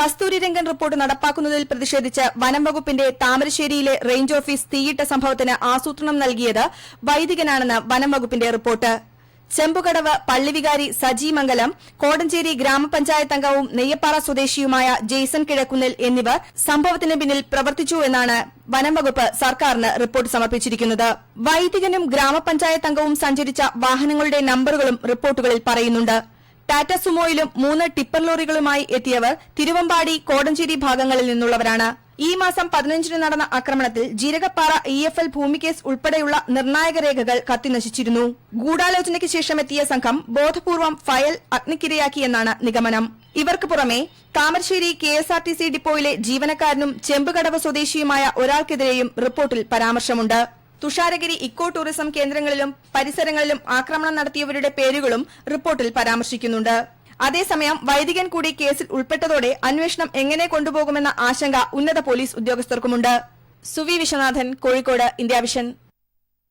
Kasturirangan report നടപ്പാക്കുന്നതിൽ പ്രതിഷേധിച്ച് വനം വകുപ്പിന്റെ താമരശ്ശേരിയിലെ റേഞ്ച് ഓഫീസ് തീയിട്ട സംഭവത്തിന് ആസൂത്രണം നൽകിയത് വൈദികനാണെന്ന് വനം വകുപ്പിന്റെ റിപ്പോർട്ട്. ചെമ്പുകടവ് പള്ളിവികാരി സജി മംഗലം കോടഞ്ചേരി ഗ്രാമപഞ്ചായത്ത് അംഗവും നെയ്യപ്പാറ സ്വദേശിയുമായ ജെയ്സൺ കിഴക്കുന്നിൽ എന്നിവർ സംഭവത്തിന് പിന്നിൽ പ്രവർത്തിച്ചു എന്നാണ് വനം വകുപ്പ് സർക്കാരിന് റിപ്പോർട്ട് സമർപ്പിച്ചിരിക്കുന്നത്. വൈദികനും ഗ്രാമപഞ്ചായത്ത് അംഗവും സഞ്ചരിച്ച വാഹനങ്ങളുടെ നമ്പറുകളും റിപ്പോർട്ടുകളിൽ പറയുന്നുണ്ട്. ടാറ്റ സുമോയിലും മൂന്ന് ടിപ്പർ ലോറികളുമായി എത്തിയവർ തിരുവമ്പാടി കോടഞ്ചേരി ഭാഗങ്ങളിൽ നിന്നുള്ളവരാണ്. ഈ മാസം പതിനഞ്ചിന് നടന്ന ആക്രമണത്തിൽ ജീരകപ്പാറ ഇ എഫ് എൽ ഭൂമികേസ് ഉൾപ്പെടെയുള്ള നിർണായക രേഖകൾ കത്തിനശിച്ചിരുന്നു. ഗൂഢാലോചനയ്ക്ക് ശേഷം എത്തിയ സംഘം ബോധപൂർവം ഫയൽ അഗ്നിക്കിരയാക്കിയെന്നാണ് നിഗമനം. ഇവർക്ക് പുറമെ Thamarassery K S R T C ഡിപ്പോയിലെ ജീവനക്കാരനും ചെമ്പുകടവ് സ്വദേശിയുമായ ഒരാൾക്കെതിരെയും റിപ്പോർട്ടിൽ പരാമർശമുണ്ട്. തുഷാരഗിരി ഇക്കോ ടൂറിസം കേന്ദ്രങ്ങളിലും പരിസരങ്ങളിലും ആക്രമണം നടത്തിയവരുടെ പേരുകളും റിപ്പോർട്ടിൽ പരാമർശിക്കുന്നുണ്ട്. അതേസമയം വൈദികൻ കൂടി കേസിൽ ഉൾപ്പെട്ടതോടെ അന്വേഷണം എങ്ങനെ കൊണ്ടുപോകുമെന്ന ആശങ്ക ഉന്നത police ഉദ്യോഗസ്ഥർക്കുമുണ്ട്. Suvi Viswanathan Kozhikode India Vision.